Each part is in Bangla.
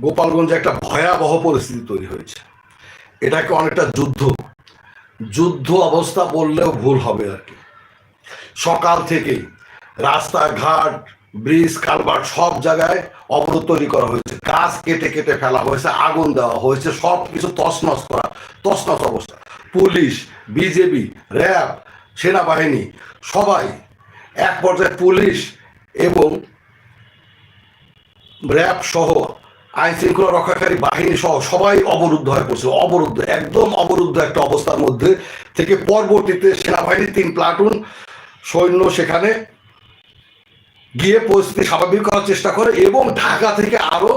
গোপালগঞ্জে একটা ভয়াবহ পরিস্থিতি তৈরি হয়েছে। এটাকে অনেকটা যুদ্ধ। যুদ্ধ অবস্থা বললেও ভুল হবে আর কি। সকাল থেকেই রাস্তাঘাট, ব্রিজ কালভার্ট সব জায়গায় অবরোধ তৈরি করা হয়েছে। গাছ কেটে কেটে ফেলা হয়েছে, আগুন দেওয়া হয়েছে সব কিছু তছনছ করা, তছনছ অবস্থা। পুলিশ, বিজেপি, র্যাব, সেনাবাহিনী, সবাই এক পর্যায়ে পুলিশ এবং র্যাব সহ আইন শৃঙ্খলা রক্ষাকারী বাহিনী সহ সবাই অবরুদ্ধ হয়ে পড়ছে, অবরুদ্ধ, একদম অবরুদ্ধ একটা অবস্থার মধ্যে থেকে পরবর্তীতে সেনাবাহিনীর তিন প্লাটুন সৈন্য সেখানে গিয়ে পরিস্থিতি স্বাভাবিক করার চেষ্টা করে এবং ঢাকা থেকে আরও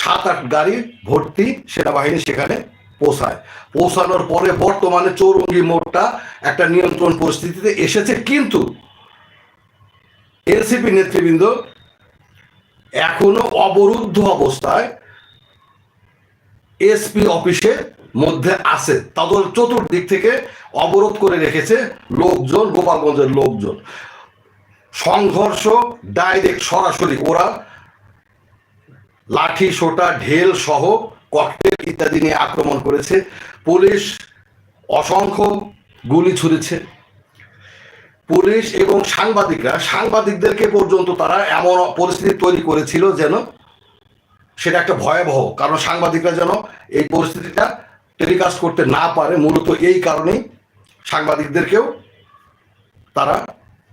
সাত আট গাড়ি ভর্তি সেনাবাহিনী সেখানে পৌঁছায়। পৌঁছানোর পরে বর্তমানে চৌরঙ্গি মোড়টা একটা নিয়ন্ত্রণ পরিস্থিতিতে এসেছে, কিন্তু এনসিপি নেতৃবৃন্দ এখনও অবরুদ্ধ অবস্থায় এসপি অফিসের মধ্যে আছে। তাদের চতুর্দিক থেকে অবরোধ করে রেখেছে লোকজন, গোপালগঞ্জের লোকজন। সংঘর্ষ ডাইরেক্ট সরাসরি ওরা লাঠি, সোটা, ঢেল সহ ককটেল ইত্যাদি নিয়ে আক্রমণ করেছে। পুলিশ অসংখ্য গুলি ছুড়েছে। পুলিশ এবং সাংবাদিকরা, সাংবাদিকদেরকে পর্যন্ত তারা এমন পরিস্থিতি তৈরি করেছিল যেন সেটা একটা ভয়াবহ, কারণ সাংবাদিকরা যেন এই পরিস্থিতিটা টেলিকাস্ট করতে না পারে। মূলত এই কারণেই সাংবাদিকদেরকেও তারা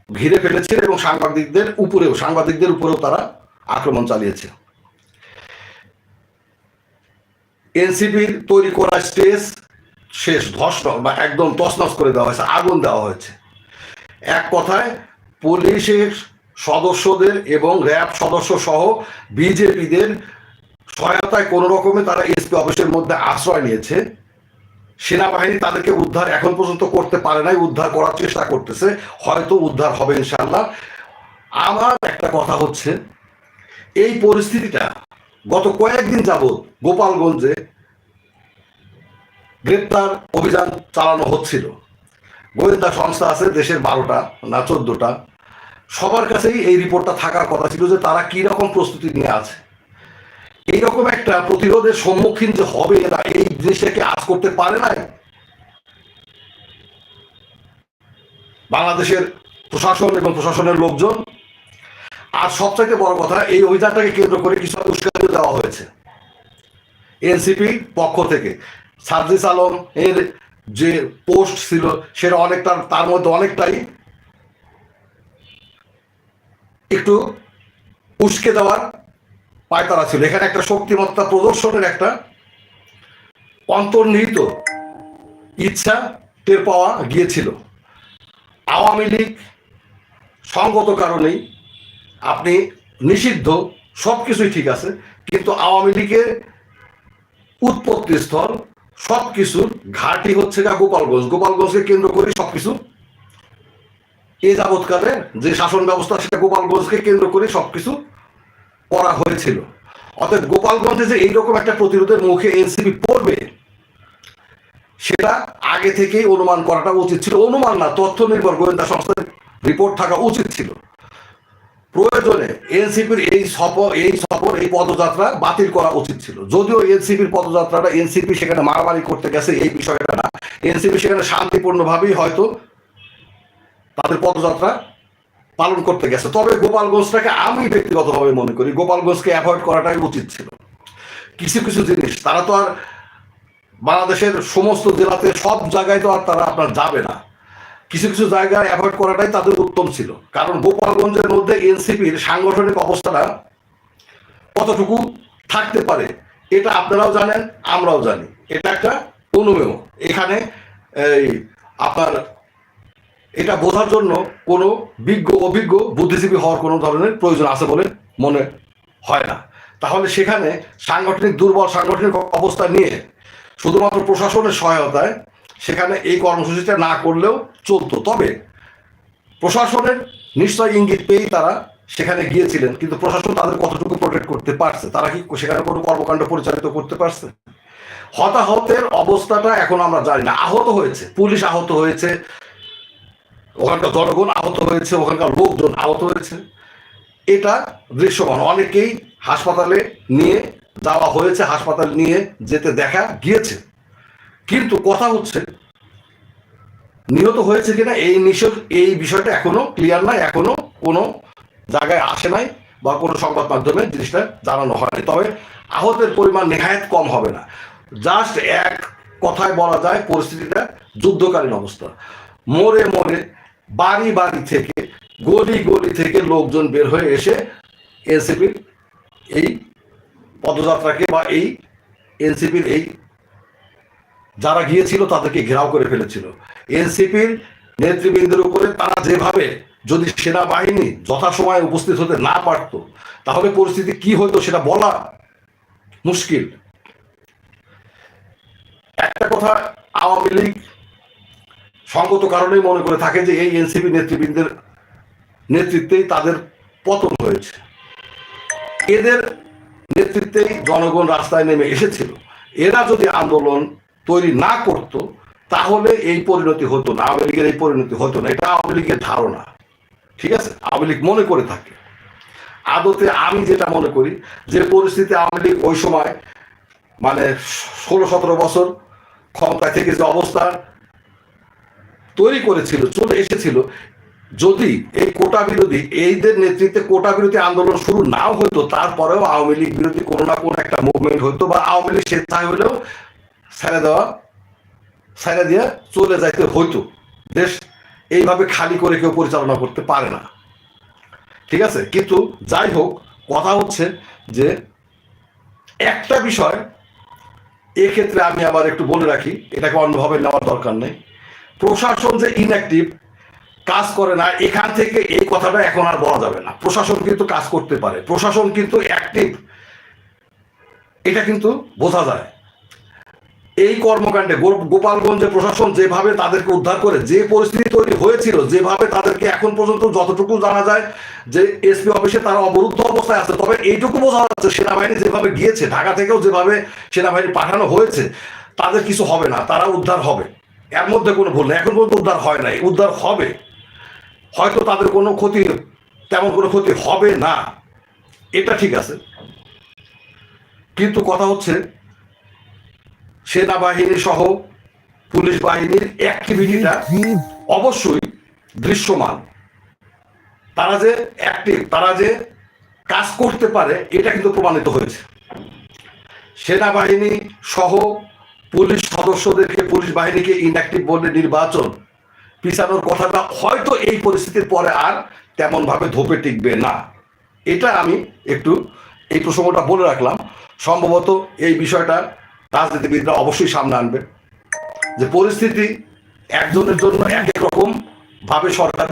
ঘিরে ফেলেছে এবং সাংবাদিকদের উপরেও সাংবাদিকদের উপরেও তারা আক্রমণ চালিয়েছে এনসিপির তৈরি করা স্টেজ শেষ, ধস, বা একদম তছনছ করে দেওয়া হয়েছে, আগুন দেওয়া হয়েছে। এক কথায় পুলিশের সদস্যদের এবং র্যাব সদস্য সহ বিজেপিদের সহায়তায় কোনো রকমে তারা এসপি অফিসের মধ্যে আশ্রয় নিয়েছে। সেনাবাহিনী তাদেরকে উদ্ধার এখন পর্যন্ত করতে পারে নাই, উদ্ধার করার চেষ্টা করতেছে। হয়তো উদ্ধার হবে ইনশাল্লাহ আমার একটা কথা হচ্ছে, এই পরিস্থিতিটা গত কয়েকদিন যাবৎ গোপালগঞ্জে গ্রেপ্তার অভিযান চালানো হচ্ছিল। গোয়েন্দা সংস্থা আছে, দেশের বারোটা না চোদ্দটা। সবার কাছেই এই রিপোর্টটা থাকার কথা ছিল যে তারা কি রকম প্রস্তুতি নিয়ে আছে। এইরকম একটা প্রতিরোধের সম্মুখীন যে হবে এরা এই জিনিসটাকে আজ করতে পারে নাই। বাংলাদেশের প্রশাসন এবং প্রশাসনের লোকজন। আর সবচাইতে বড় কথা, এই অভিযানটাকে কেন্দ্র করে কিছু উস্কানি দেওয়া হয়েছে। এনসিপি পক্ষ থেকে। সার্জিস আলম এর যে পোস্ট ছিল সেটা অনেকটা, তার মধ্যে অনেকটাই একটু উস্কে দেওয়ার পায়তারা ছিল। এখানে একটা শক্তিমত্তা প্রদর্শনের একটা অন্তর্নিহিত ইচ্ছা টের পাওয়া গিয়েছিল। আওয়ামী লীগ সঙ্গত কারণেই আপনি নিষিদ্ধ সব কিছুই ঠিক আছে, কিন্তু আওয়ামী লীগের উৎপত্তি স্থল সব কিছুর ঘাটি হচ্ছে গা গোপালগঞ্জ গোপালগঞ্জকে কেন্দ্র করে সব কিছু এ যাবৎকালে যে শাসন ব্যবস্থা, সেটা গোপালগঞ্জকে কেন্দ্র করে সবকিছু করা হয়েছিল। অর্থাৎ গোপালগঞ্জে যে এইরকম একটা প্রতিরোধের মুখে এনসিপি পড়বে, সেটা আগে থেকেই অনুমান করাটা উচিত ছিল। অনুমান না, তথ্য নির্ভর গোয়েন্দা সংস্থার রিপোর্ট থাকা উচিত ছিল। প্রয়োজনে এনসিপির এই সফর এই এই পদযাত্রা বাতিল করা উচিত ছিল। যদিও এনসিপির পদযাত্রাটা এনসিপি সেখানে মারামারি করতে গেছে, এই বিষয়টা না। এনসিপি সেখানে শান্তিপূর্ণভাবেই হয়তো তাদের পদযাত্রা পালন করতে গেছে। তবে গোপালগঞ্জটাকে আমি ব্যক্তিগতভাবে মনে করি গোপালগঞ্জকে অ্যাভয়েড করাটাই উচিত ছিল। কিছু কিছু জিনিস, তারা তো আর বাংলাদেশের সমস্ত জেলাতে সব জায়গায় তো আর তারা আপনার যাবে না। কিছু কিছু জায়গায় অ্যাভয়েড করাটাই তাদের উত্তম ছিল। কারণ গোপালগঞ্জের মধ্যে এনসিপির সাংগঠনিক অবস্থাটা কতটুকু থাকতে পারে, এটা আপনারাও জানেন, আমরাও জানি। এটা একটা অনুমেয়। এখানে এই আপনার এটা বোঝার জন্য কোনো বিজ্ঞ, অভিজ্ঞ, বুদ্ধিজীবী হওয়ার কোনো ধরনের প্রয়োজন আছে বলে মনে হয় না। তাহলে সেখানে সাংগঠনিক দুর্বল সাংগঠনিক অবস্থা নিয়ে শুধুমাত্র প্রশাসনের সহায়তায় সেখানে এই কর্মসূচিটা না করলেও চলতো। তবে প্রশাসনের নিশ্চয় ইঙ্গিত পেয়েই তারা সেখানে গিয়েছিলেন, কিন্তু প্রশাসন তাদের কতটুকু প্রোটেক্ট করতে পারছে? তারা কি সেখানে কোনো কর্মকাণ্ড পরিচালিত করতে পারছে? হতাহতের অবস্থাটা এখন আমরা জানি না। আহত হয়েছে, পুলিশ আহত হয়েছে, ওখানকার জনগণ আহত হয়েছে, ওখানকার লোকজন আহত হয়েছে। এটা দৃশ্যমান। অনেকেই হাসপাতালে নিয়ে যাওয়া হয়েছে, হাসপাতাল নিয়ে যেতে দেখা গিয়েছে। কিন্তু কথা হচ্ছে, নিহত হয়েছে কিনা এই নিশ্চয় এই বিষয়টা এখনও ক্লিয়ার নাই, এখনও কোনো জায়গায় আসে নাই বা কোনো সংবাদ মাধ্যমে জিনিসটা জানানো হয়নি। তবে আহতের পরিমাণ নেহায়ত কম হবে না। জাস্ট এক কথায় বলা যায়, পরিস্থিতিটা যুদ্ধকালীন অবস্থা। মোড়ে মোড়ে বাড়ি বাড়ি থেকে, গলি গলি থেকে লোকজন বের হয়ে এসে এনসিপির এই পদযাত্রাকে বা এই এনসিপির এই যারা গিয়েছিল তাদেরকে ঘেরাও করে ফেলেছিল। এনসিপির নেতৃবৃন্দের উপরে তারা যেভাবে যদি সেনাবাহিনী যথাসময়ে উপস্থিত হতে না পারত, তাহলে পরিস্থিতি কি হতো সেটা বলা মুশকিল। একটা কথা আওয়ামী লীগ সঙ্গত কারণেই মনে করে থাকে যে এই এনসিপি নেতৃবৃন্দের নেতৃত্বেই তাদের পতন হয়েছে। এদের নেতৃত্বেই জনগণ রাস্তায় নেমে এসেছিল। এরা যদি আন্দোলন তৈরি না করত, তাহলে এই পরিণতি হতো না। আওয়ামী লীগের এই পরিণতি হতো না। এটা আওয়ামী লীগের ধারণা। ঠিক আছে? আওয়ামী লীগ মনে করে থাকে। আদতে আমি যেটা মনে করি, যে পরিস্থিতি আওয়ামী লীগ ওই সময় মানে ষোলো সতেরো বছর ক্ষমতায় থেকে যে অবস্থা তৈরি করেছিল, চলে এসেছিল, যদি এই কোটা বিরোধী, এইদের নেতৃত্বে কোটা বিরোধী আন্দোলন শুরু নাও হতো তারপরেও আওয়ামী লীগ বিরোধী কোনো না কোনো একটা মুভমেন্ট হতো বা আওয়ামী লীগ স্বেচ্ছায় হলেও ছেড়ে দেওয়া, ছেড়ে দিয়ে চলে যাইতে হইতো। দেশ এইভাবে খালি করে কেউ পরিচালনা করতে পারে না। ঠিক আছে? কিন্তু যাই হোক, কথা হচ্ছে যে একটা বিষয় এক্ষেত্রে আমি আবার একটু বলে রাখি, এটাকে অন্যভাবে নেওয়ার দরকার নেই। প্রশাসন যে ইনঅ্যাক্টিভ কাজ করে না, এখান থেকে এই কথাটা এখন আর বলা যাবে না। প্রশাসন কিন্তু কাজ করতে পারে। প্রশাসন কিন্তু অ্যাক্টিভ এটা কিন্তু বোঝা যায়। এই কর্মকাণ্ডে গো- গোপালগঞ্জে প্রশাসন যেভাবে তাদেরকে উদ্ধার করে, যে পরিস্থিতি তৈরি হয়েছিল, যেভাবে তাদেরকে এখন পর্যন্ত যতটুকু জানা যায় যে এসপি অফিসে তারা অবরুদ্ধ অবস্থায় আছে, তবে এইটুকু বোঝা যাচ্ছে সেনাবাহিনী যেভাবে গিয়েছে, ঢাকা থেকেও যেভাবে সেনাবাহিনী পাঠানো হয়েছে, তাদের কিছু হবে না, তারা উদ্ধার হবে। এর মধ্যে কোনো ভুল নেই, এখন পর্যন্ত উদ্ধার হয় নাই, উদ্ধার হবে। হয়তো তাদের কোনো ক্ষতি, তেমন কোনো ক্ষতি হবে না, এটা ঠিক আছে। কিন্তু কথা হচ্ছে সেনাবাহিনী সহ পুলিশ বাহিনীর অ্যাক্টিভিটিটা অবশ্যই দৃশ্যমান। তারা যে অ্যাক্টিভ তারা যে কাজ করতে পারে, এটা কিন্তু প্রমাণিত হয়েছে। সেনাবাহিনী সহ পুলিশ সদস্যদেরকে, পুলিশ বাহিনীকে ইনঅ্যাক্টিভ বলে নির্বাচন পিছানোর কথাটা হয়তো এই পরিস্থিতির পরে আর তেমন ভাবে ধোপে টিকবে না। এটা আমি একটু এই প্রসঙ্গটা বলে রাখলাম। সম্ভবত এই বিষয়টা রাজনীতিবিদরা অবশ্যই সামনে আনবে যে পরিস্থিতি একজনের জন্য এক এক রকম ভাবে সরকার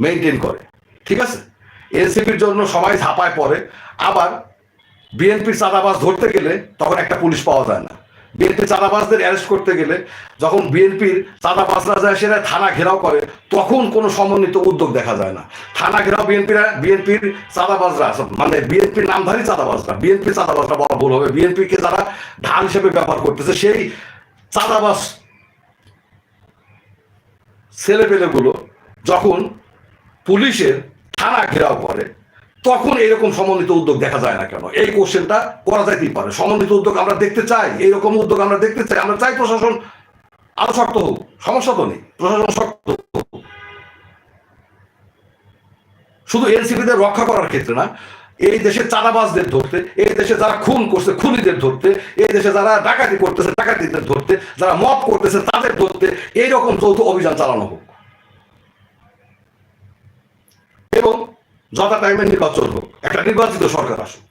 মেনটেন করে। ঠিক আছে? এনসিপির জন্য সবাই ঝাঁপায় পড়ে। আবার বিএনপির চাঁদাবাজ ধরতে গেলে তখন একটা পুলিশ পাওয়া যায় না। বিএনপি চাঁদাবাজদের অ্যারেস্ট করতে গেলে যখন বিএনপির চাঁদাবাজরা যায় সেটা থানা ঘেরাও করে, তখন কোনো সমন্বিত উদ্যোগ দেখা যায় না। থানা ঘেরাও বিএনপিরা বিএনপির চাঁদাবাজরা মানে বিএনপির নামধারী চাঁদাবাজরা। বিএনপি চাঁদাবাজরা বলা ভুল হবে। বিএনপিকে যারা ঢাল হিসেবে ব্যবহার করতেছে, সেই চাঁদাবাজ ছেলেপেলেগুলো যখন পুলিশের থানা ঘেরাও করে তখন এরকম সমন্বিত উদ্যোগ দেখা যায় না কেন? এই কোশ্চেনটা করা যাইতেই পারে সমন্বিত উদ্যোগ আমরা দেখতে চাই, এইরকম উদ্যোগ আমরা দেখতে চাই। আমরা চাই প্রশাসন আরও শক্ত হোক, সমস্যা তো নেই। প্রশাসন শক্ত শুধু এনসিপিদের রক্ষা করার ক্ষেত্রে না, এই দেশে চাঁদাবাজদের ধরতে, এই দেশে যারা খুন করছে, খুনিদের ধরতে, এই দেশে যারা ডাকাতি করতেছে, ডাকাতিদের ধরতে, যারা মব করতেছে, তাদের ধরতে এইরকম যৌথ অভিযান চালানো হোক। যথা টাইমে নির্বাচন হোক, একটা নির্বাচিত সরকার আসুক।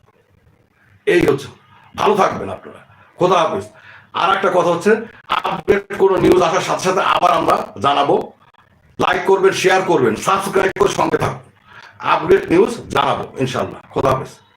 এই হচ্ছে। ভালো থাকবেন আপনারা। খোদা হাফিজ। আর একটা কথা হচ্ছে আপডেট কোনো নিউজ আসার সাথে সাথে আবার আমরা জানাব। লাইক করবেন শেয়ার করবেন সাবস্ক্রাইব করে সঙ্গে থাকুন। আপডেট নিউজ জানাব ইনশাল্লাহ খোদা হাফেজ।